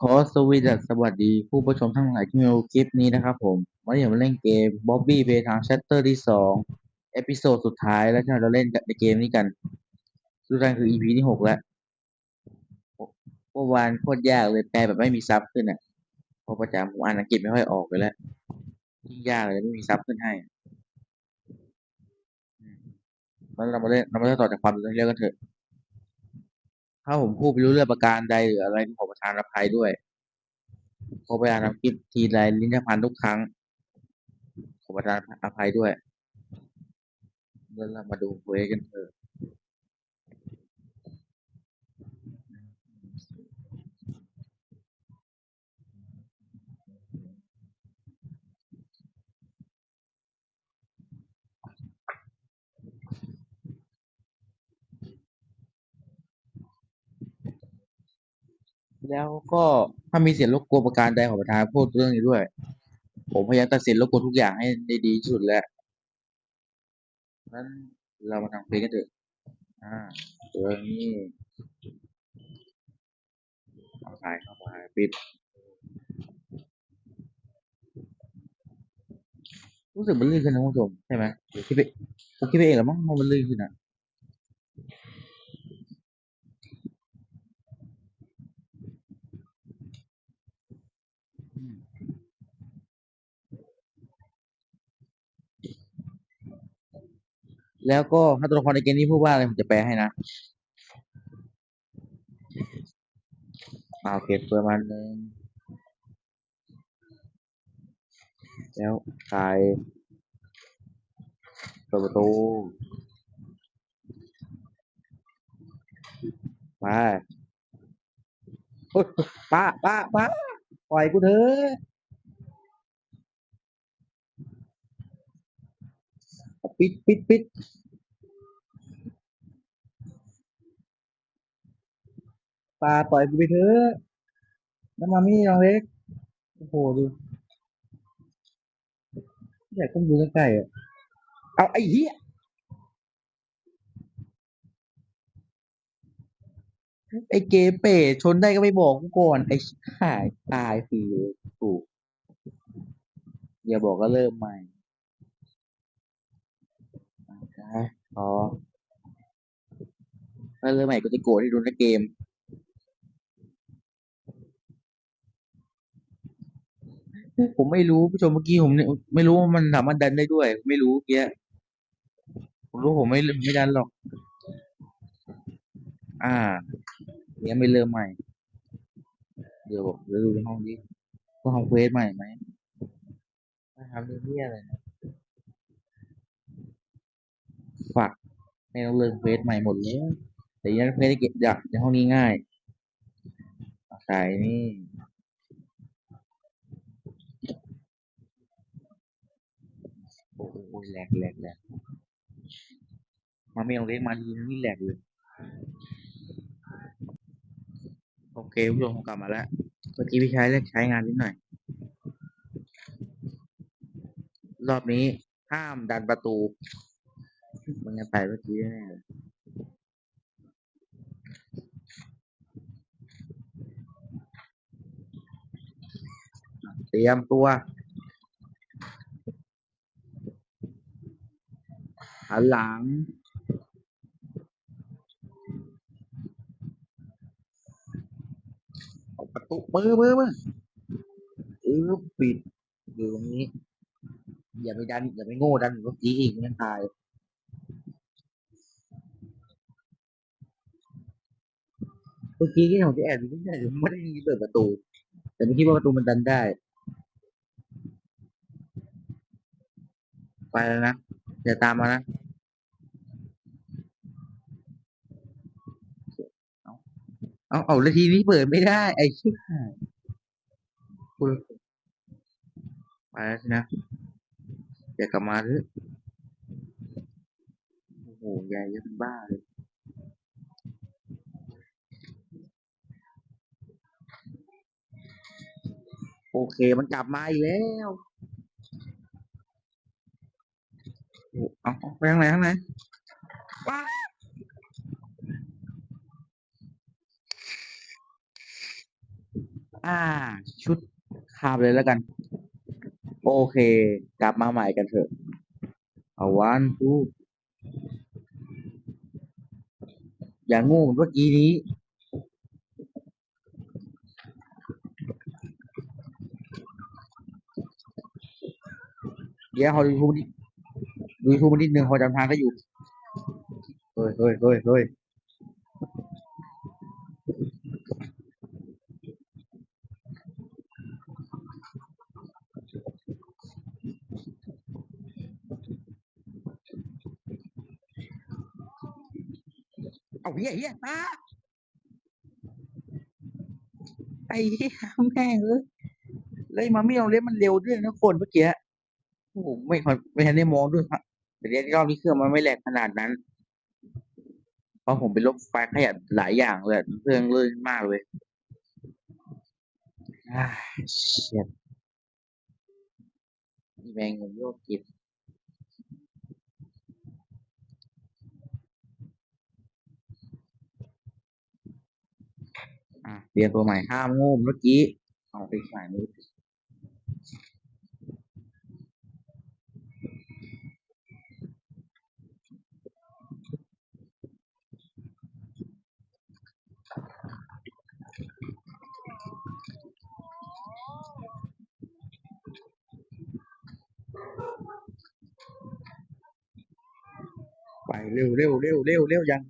ขอสวีดัสสวัสดีผู้ผู้ชมทั้งหลายที่มาดูคลิปนี้นะครับผมวันนี้ผมมาเล่นเกม Bobby p l a y ทาง Chapter ที่สองเอพิโซดสุดท้ายแล้วที่เราจะเล่นในเกมนี้กันสุดท้ายคือ EP ที่หกแล้วเมื่อวานโคตรยากเลยแปลแบบไม่มีซับขึ้นอะเพราะประจำผมอ่านอังกฤษไม่ค่อยออกเลยแล้วยิ่งยากเลยไม่มีซับขึ้นให้แล้วเรามาเล่นเรามาเล่นต่อจากความเรื่องกันเถอะ ถ้าผมพูดไปรู้เรื่องประการใดหรืออะไรผมประทานอภัยด้วยเพราะเวลาทำคลิปทีไรลิ้นจะพันทุกครั้งขอประทานอภัยด้วยเดี๋ยวเรามาดูเวกันเถอะ แล้วก็ถ้ามีเสียงรบกวนประการใดขอประทานพูดเรื่องนี้ด้วย ผมพยายามตัดสินรบกวนทุกอย่างให้ได้ดีที่สุดแล้วนั้นเรามาทำเพลงกันเถอะอ่าตัวนี้เอาถ่ายเข้าไปปิด รู้สึกมันลื่นขึ้นนะคุณผู้ชมใช่ไหมหรือคิดไปผมคิดไปเองหรือมั้งว่ามันลื่นขึ้นอะ แล้วก็ถ้าตัวละครในเกมนี้พูดว่าอะไรผมจะแปลให้นะเอาโอเคเปิดมันหนึ่งแล้วใครเปิดประตูไปป้าป้าป้าปล่อยกูเถอะ ปิดปิดปิดป้าปล่อยกูไปเถอะน้ำมามี่น้องเล็ก โอ้โหดูอยากต้องดูใกล้ๆอะ เอาไอ้เหี้ยไอ้เกเป้ชนได้ก็ไม่บอกกูก่อน ไอ้หายตายฟรีเลยกูอย่าบอกก็เริ่มใหม่ นะพอถ้าเริ่มใหม่ก็จะโกรธที่ดูในเกม ผมไม่รู้ผู้ชมเมื่อกี้ผมเนี่ยไม่รู้ว่ามันสามารถดันได้ด้วย ไม่รู้เกี้ผมรู้ผมไม่ไม่ดันหรอก อ่าเนี้ยไม่เริ่มใหม่ เดี๋ยวเดี๋ยวดูในห้องนี้ว่าห้องเควสใหม่ไหมทำเรื่องนี้อะไรนะ ฝากให้เราเริ่มเควสใหม่หมดเลยแต่ยังเควสได้เก็บอยากในห้องนี้ง่ายใส่นี่โอ้โหแหลกแหลกแหลกมาไม่เอาเล็กมาทีนี่แหลกเลย โอเคผู้ชมกลับมาแล้วเมื่อกี้พี่ชายเรียกใช้งานนิดหน่อย รอบนี้ห้ามดันประตู มันจะไปเมื่อกี้แน่เลยเตรียมตัวหันหลังออกประตูเปื้อเปื้อเปื้อเออปิดอยู่ตรงนี้ อย่าไปดัน อย่าไปโง่ดันเมื่อกี้อีกมันตาย เมื่อกี้ที่ผมจะแอบอยู่ที่ไหนไม่ได้ยินเปิดประตู แต่ไม่คิดว่าประตูมันดันได้ ไปแล้วนะอย่าตามมานะเอาเอาเอาแล้วทีนี้เปิดไม่ได้ ไอ้ชิบหายไปแล้วนะอย่ากลับมาเถอะโอ้โหใหญ่ยังบ้าเลย โอเคมันกลับมาอีกแล้วเอาเอาไปทางไหนทางไหนว้าอ่า ชุดคาบเลยแล้วกัน โอเค กลับมาใหม่กันเถอะเอาวันทูอย่างงูเหมือนเมื่อกี้นี้ เดี๋ยวขอดูทูบนิดดูทูบนิดนึงพอจำทางก็อยู่ เฮ้ยเฮ้ยเฮ้ยเฮ้ยเอาเฮียเฮียอะไอ้เหี้ยแม่งเอ้ยเลยมาไม่เอาเล่นมันเร็วด้วยนะคนเมื่อกี้ โอ้โหไม่ค่อยไม่ทันได้มองด้วยครับแต่เดี๋ยวรอบนี้เครื่องมันไม่แรงขนาดนั้น เพราะผมเป็นโรคไฟขยันหลายอย่างเลยเครื่องลื่นมากเลยอ่าเชียดอีแมงมุมโรคจิตอะเปลี่ยนตัวใหม่ห้ามโง่เมื่อกี้เอาไปใส่มือไป เร็วเร็วเร็วเร็วเร็วยัง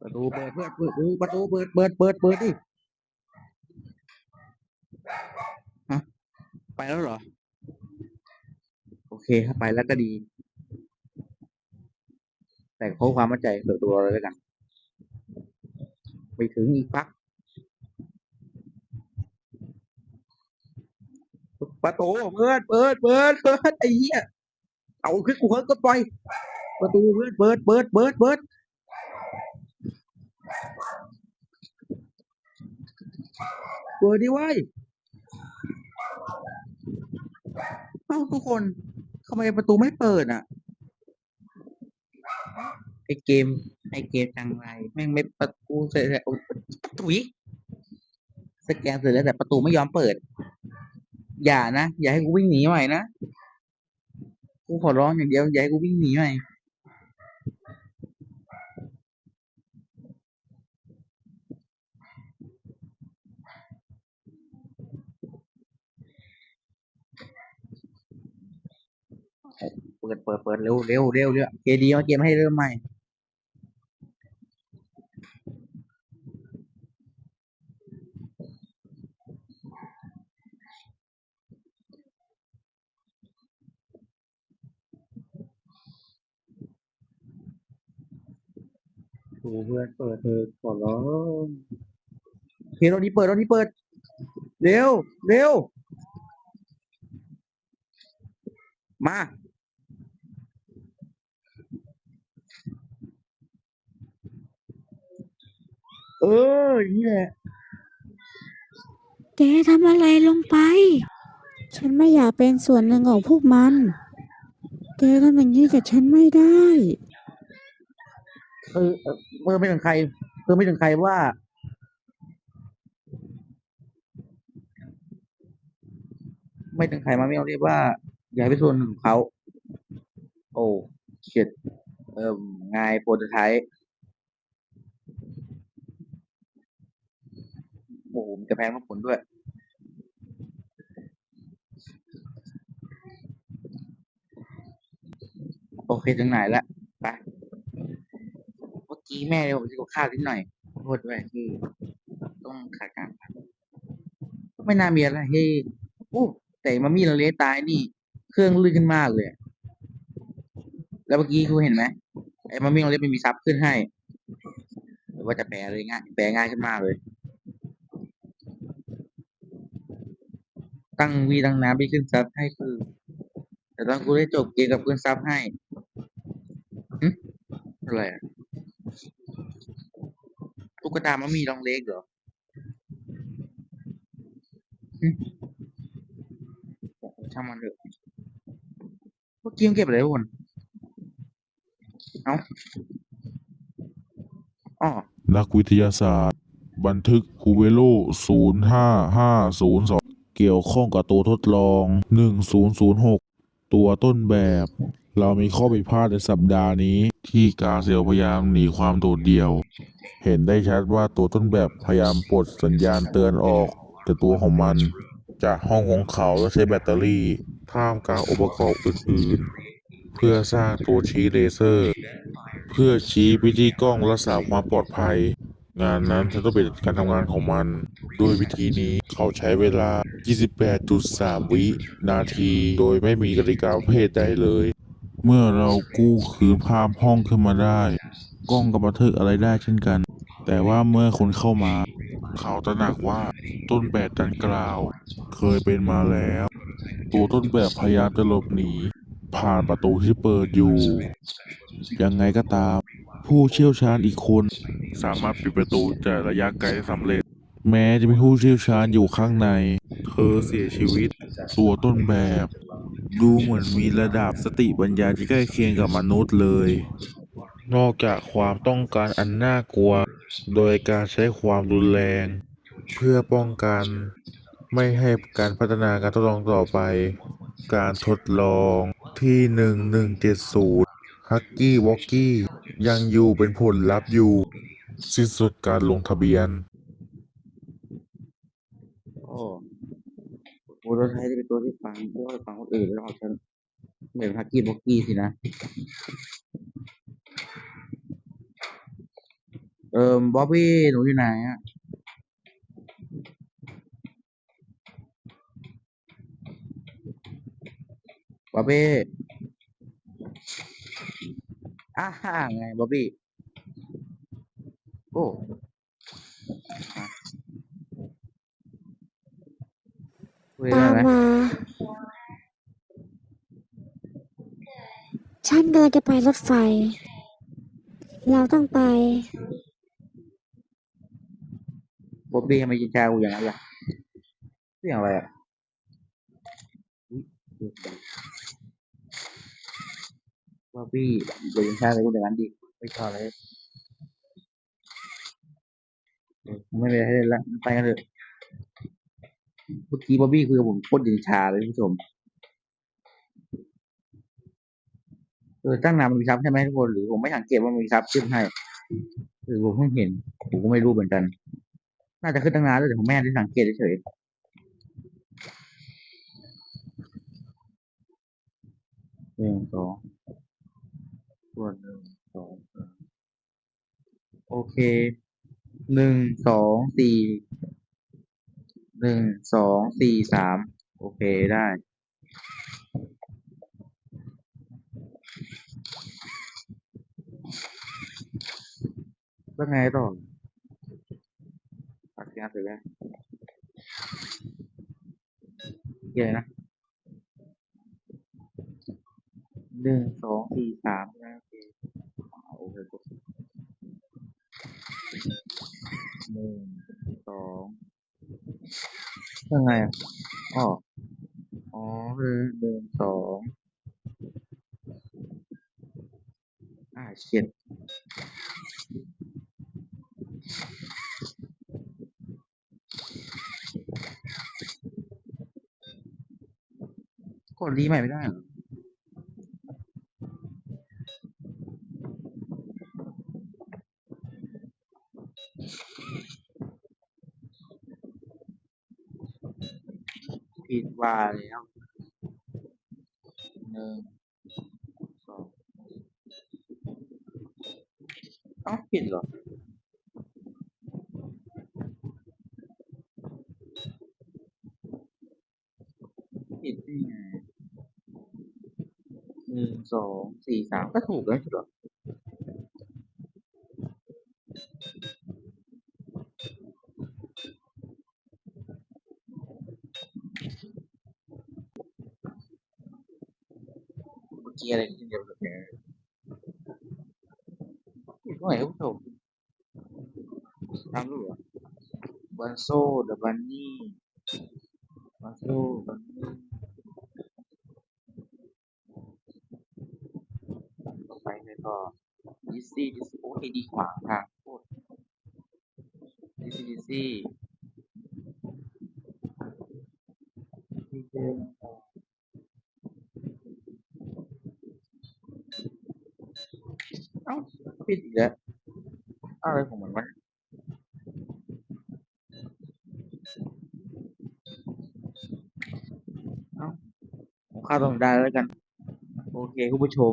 ประตูเปิดเปิดเปิดดูประตูเปิดเปิดเปิดเปิดดิฮะไปแล้วเหรอ โอ เคถ้าไปแล้วก็ดี แต่ขอความมั่นใจส่วนตัวเลยแล้วกันไปถึงอีกพักประตูเปิดเปิดเปิดเปิดไอ้เหี้ยเอาขึ้นกูเฮ้ยก็ปล่อยประตูเปิดเปิดเปิดเปิดเปิดเปิดดิว้ยเอ้าทุกคน ทำไมประตูไม่เปิดอะไอเกมไอเกมจังไรแม่งไม่ประตูเสร็จแล้วถุยสแกนเสร็จแล้วแต่ประตูไม่ยอมเปิด อย่านะ อย่าให้กูวิ่งหนีใหม่นะกูขอร้องอย่างเดียวอย่าให้กูวิ่งหนีใหม่เปิดเปิดเปิดเร็วเร็วเร็วเร็วเกดีเอาเกมให้เริ่มใหม่ดูเพื่อนเปิดเธอขอร้องโอเครถนี้เปิดรถนี้เปิด เร็วเร็วมา เอออย่างนี่แหละ แกทำอะไรลงไป ฉันไม่อยากเป็นส่วนหนึ่งของพวกมัน แกทำอย่างนี้กับฉันไม่ได้ เออเออเพิ่มไม่ถึงใคร เพิ่มไม่ถึงใครว่า ไม่ถึงใครมาไม่เอาเรียกว่า อย่าให้เป็นส่วนหนึ่งของเขา โอ้เฉียดเอ่มงายโปรโตไทป์ โอ้โหมันจะแพงมากผลด้วย โอเคถึงไหนละไปเมื่อกี้แม่เลยผมจะกดข้าวนิดหน่อยโทษด้วยที่ต้องขาดการพักไม่น่ามีอะไรให้โอ้แต่มามีเราเลสตายนี่ เครื่องลื่นขึ้นมากเลย แล้วเมื่อกี้คุณเห็นไหมไอ้มามีเราเลสไม่มีซับขึ้นให้หรือว่าจะแปลเลยง่ายแปลง่ายขึ้นมากเลย ตั้งวีตั้งน้ำไปขึ้นซับให้คือแต่ตอนกูได้จบเกมกับขึ้นซับให้อะไรอะตุ๊กตามันมีรองเล็กเหรอช่างมันเถอะเมื่อกี้มันเก็บอะไรทุกคนเอ้าอ๋อนักวิทยาศาสตร์ บันทึกฮูเวโล 05502 เกี่ยวข้องกับตัวทดลอง 1006 ตัวต้นแบบ เรามีข้อผิดพลาดในสัปดาห์นี้ ที่กาเซลพยายามหนีความโดดเดี่ยว เห็นได้ชัดว่าตัวต้นแบบพยายามปลดสัญญาณเตือนออกจากตัวของมัน จากห้องของเขาและใช้แบตเตอรี่ ท่ามกลางองค์ประกอบอื่นๆ เพื่อสร้างตัวชี้เลเซอร์ เพื่อชี้ไปที่กล้องรักษาความปลอดภัย งานนั้นจะต้องเป็นการทำงานของมัน ด้วยวิธีนี้เขาใช้เวลา 28.3 วินาที โดยไม่มีกติกาประเภทใดเลย เมื่อเรากู้คืนภาพห้องขึ้นมาได้ กล้องก็บันทึกอะไรได้เช่นกัน แต่ว่าเมื่อคนเข้ามา เขาตระหนักว่าต้นแบบดังกล่าว เคยเป็นมาแล้ว ตัวต้นแบบพยายามจะหลบหนี ผ่านประตูที่เปิดอยู่ ยังไงก็ตาม ผู้เชี่ยวชาญอีกคน สามารถปิดประตูจากระยะไกลได้สำเร็จ แม้จะมีผู้เชี่ยวชาญอยู่ข้างใน เธอเสียชีวิต ตัวต้นแบบ ดูเหมือนมีระดับสติปัญญาที่ใกล้เคียงกับมนุษย์เลย นอกจากความต้องการอันน่ากลัว โดยการใช้ความรุนแรง เพื่อป้องกันไม่ให้การพัฒนาการทดลองต่อไป การทดลองที่ 1170ฮักกี้วอกกี้ ยังอยู่เป็นผลลัพธ์อยู่ สิ้นสุดการลงทะเบียน โอ้โหเราใช้จะเป็นตัวที่ฟังเพื่อฟังคนอื่นแล้วเอาฉันเหมือนฮักกี้บ็อกกี้สินะ เอิมบ๊อบบี้หนูอยู่ไหนอะบ๊อบบี้ อ้าฮ่าไงบ๊อบบี้ โอ้อะคุยได้ตามไหมมา ฉันกำลังจะไปรถไฟ เราต้องไป บ๊อบบี้ทำไมยินชากูอย่างนั้นล่ะเรื่องอะไรอะอุ๊ย บ๊อบบี้เดินชาอะไรกูอย่างนั้นดิไม่ชอบเลยไม่เป็นไรให้เล่นละไปกันเถอะเมื่อกี้บ๊อบบี้คุยกับผมโคตรยินชาเลยคุณผู้ชมเออตั้งนานมันมีซับใช่ไหมทุกคนหรือผมไม่สังเกตว่ามันมีซับขึ้นให้หรือผมเพิ่งเห็น ผมก็ไม่รู้เหมือนกัน น่าจะขึ้นตั้งนานแล้วแต่ผมไม่ได้สังเกตเฉยหนึ่งสอง ส่วนหนึ่งสองโอเคหนึ่งสองสี่หนึ่งสองสี่สามโอเคได้แล้วไงต่อตัดงาเสร็จแล้วเยอะนะหนึ่งสองสี่สามนะ โอเคอ่าโอเคกดหนึ่งสองยังไงอะอ๋ออ๋อคือหนึ่งสองอ่าเช็ดกดรีใหม่ไม่ได้เหรอ ผิดว่าแล้วหนึ่งสองเอ้าผิดเหรอผิดได้ไงหนึ่งสองสี่สามก็ถูกแล้วใช่เหรอ อกี้อะไรที่เดียวกับแกผิดตรงไหนครับผู้ชมตามรู้หรอบันโซ่เดบันนี่บันโซ่บันนี่ต่อไปเลยก็ดิซี่ดิซี่โอ้ยดีขวางทางโคตรดิซี่ดิซี่ดีเจเผิดอีกแล้วอะไรของมันวะผมเข้าตรงได้แล้วกัน โอเคคุณผู้ชม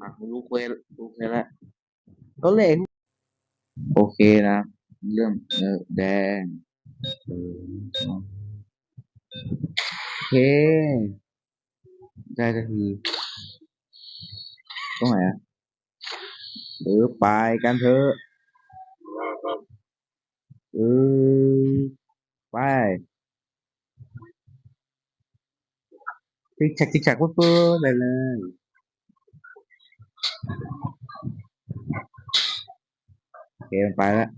อะรู้เควสรู้เควสแล้วก็เลย โอเคนะเรื่องเออแดงโอเค ได้ทันทีตรงไหนอะ เออไปกันเถอะเออไปทิกชักทิกชักปุ๊บปุ๊บไปเลยเคมันไปแล้ว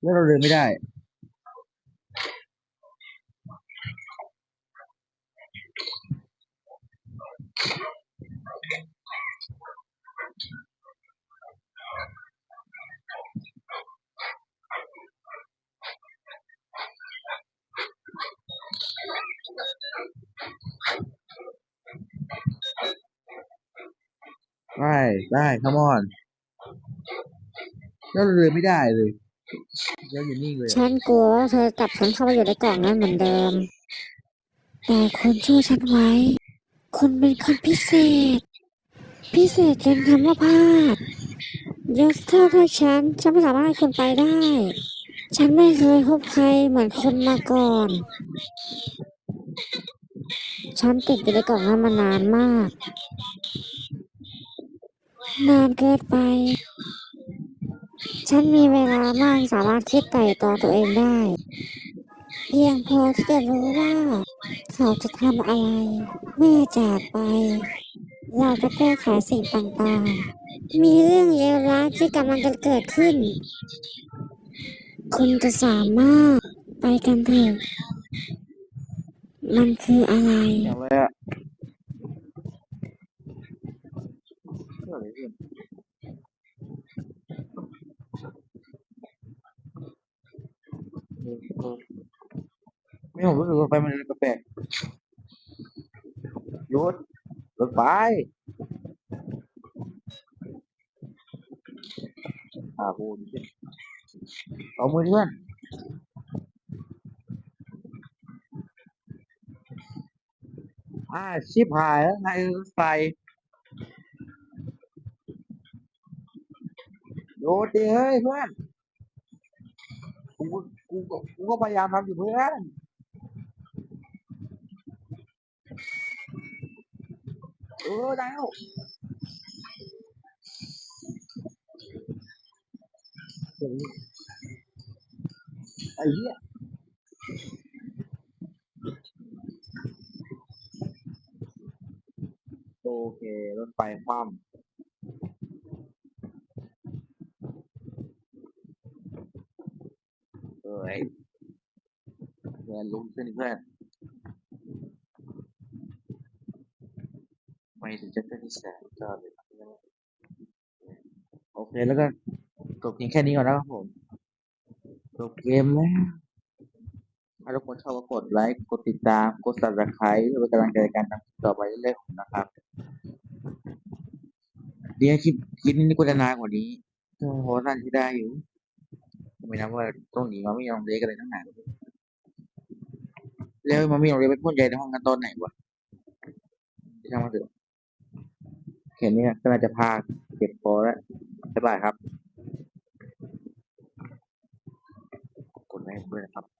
แล้วเราเดินไม่ได้ ได้ได้ come on แล้วเราเดินไม่ได้เลยแล้วอยู่นิ่เลยฉันกลัวว่าเธอจับฉันเข้ามาอยู่ในกล่องนั้นเหมือนเดิม แต่คุณช่วยฉันไว้ คุณเป็นคนพิเศษ พิเศษจนคำว่าพลาดยกโทษให้ฉัน ฉันไม่สามารถให้คุณไปได้ ฉันไม่เคยพบใครเหมือนคุณมาก่อน ฉันติดอยู่ในกล่องนั้นมานานมาก นานเกินไป ฉันมีเวลามากสามารถคิดไต่ตองตัวเองได้ เพียงพอที่จะรู้ว่า เขาจะทำอะไร เมื่อจากไป เราจะแก้ไขสิ่งต่างๆ มีเรื่องเลวร้ายที่กำลังจะเกิดขึ้น คุณจะสามารถไปกันเถอะมันคืออะไร อย่างไรอะเรื่ องอะไรขึ้นไม่ผมรู้สึกว่าไฟมันแปลกๆยุดรถไฟอ่าพูดสิเอามือเพื่อนอ่าชิบหายแล้วไงรถไฟ โยนดิเฮ้ยเพื่อนกูกูกูก็พยายามทำอยู่เพื่อนเออได้แล้วไอ้เหี้ยโอเครถไฟคว่ำเอ้ย เพื่อนลุกขึ้นเพื่อนไม่ถึงจะเป็นแสนก็เลยโอเคแล้วก็จบเพียงแค่นี้ก่อนนะครับผมจบเกมแล้วถ้าทุกคนชอบก็กดไลค์กดติดตามกด subscribe เพื่อเป็นกำลังใจในการทำต่อไปเรื่อยๆของผมนะครับเดี๋ยวคลิปคลิปนี้ก็จะนานกว่านี้ก็พอสั้นที่ได้อยู่ไม่นับว่าต้องหนีมาไม่ยอมเรียกอะไรทั้งนั้น แล้วมาไม่ยอมเรียกเป็นพ่นใหญ่ในห้องกันตอนไหนวะที่ทำมาเถอะแค่นี้ก็น่าจะพาเก็บพอแล้วบ๊ายบายครับ กดไลค์ด้วยนะครับ